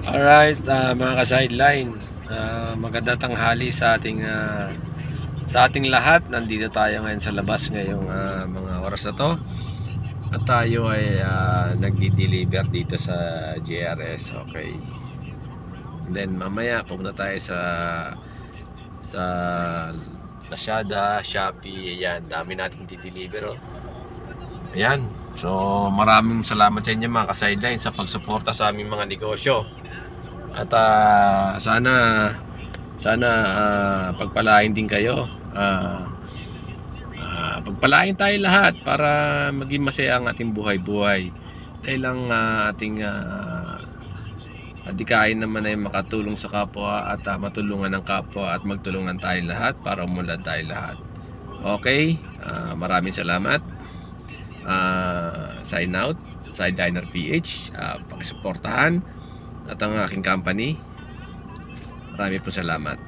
Alright, ah, mga ka-sideline. ah, maganda tanghali sa ating ah, sa ating lahat. Nandito tayo ngayon sa labas ngayong ah, mga oras na to. At tayo ay ah, nagdi-deliver dito sa JRS. Okay. Then mamaya pupunta tayo sa sa Lazada, Shopee, ayan, dami natin di-deliver oh. Ayan. So, maraming salamat sa inyo mga ka-sideline sa pagsuporta sa aming mga negosyo. At ah, sana sana ah, pagpalain din kayo. Ah, ah, pagpalain tayo lahat para maging masaya ang ating buhay-buhay. Dahil lang ah, ating ah, adikain naman ay makatulong sa kapwa at ah, matulungan ng kapwa at magtulungan tayo lahat para umunlad tayo lahat. Okay? Ah, maraming salamat. Ah, sign out. Sideliner PH. Uh, pakisuportahan at ang aking company. Marami po salamat.